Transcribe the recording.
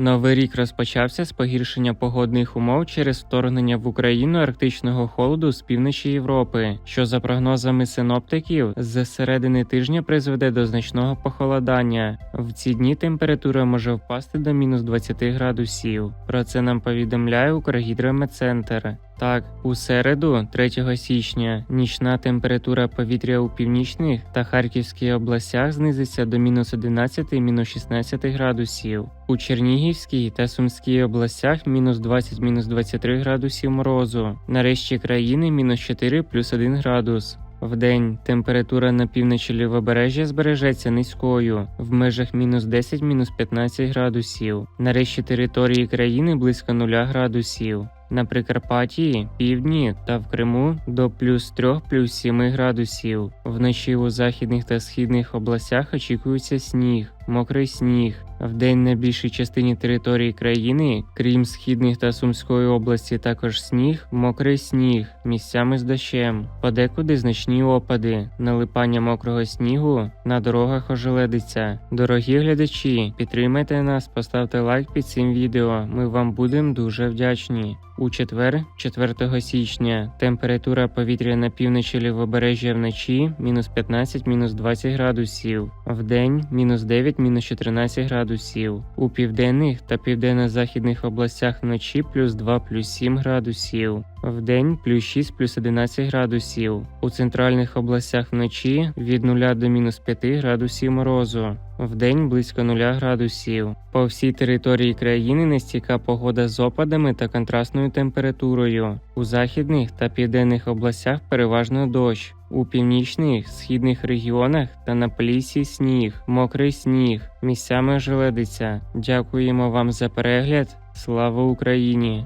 Новий рік розпочався з погіршення погодних умов через вторгнення в Україну арктичного холоду з півночі Європи, що за прогнозами синоптиків з середини тижня призведе до значного похолодання. В ці дні температура може впасти до мінус 20 градусів. Про це нам повідомляє Укргідрометцентр. Так, у середу, 3 січня, нічна температура повітря у північних та Харківській областях знизиться до мінус 11 мінус 16 градусів. У Чернігівській та Сумській областях мінус 20 мінус 23 градусів морозу. На решті країни мінус 4 плюс 1 градус. Вдень температура на півночі лівобережжя збережеться низькою в межах мінус 10 мінус 15 градусів. На решті території країни близько 0 градусів. На Прикарпатті, півдні та в Криму до плюс 3 плюс 7 градусів. Вночі у західних та східних областях очікується сніг, мокрий сніг. Вдень на більшій частині території країни, крім східних та Сумської області, також сніг, мокрий сніг, місцями з дощем, подекуди значні опади, налипання мокрого снігу, на дорогах ожеледиться. Дорогі глядачі, підтримайте нас, поставте лайк під цим відео. Ми вам будемо дуже вдячні. У четвер, 4 січня, температура повітря на півночі лівобережжя вночі мінус 15 мінус 20 градусів, вдень мінус 9 мінус 14 градусів. У південних та південно-західних областях вночі плюс 2 плюс 7 градусів. Вдень плюс 6 плюс 11 градусів. У центральних областях вночі від 0 до мінус 5 градусів морозу. Вдень близько 0 градусів. По всій території країни нестійка погода з опадами та контрастною температурою. У західних та південних областях переважно дощ. У північних, східних регіонах та на полісі сніг, мокрий сніг, місцями желедиться. Дякуємо вам за перегляд. Слава Україні!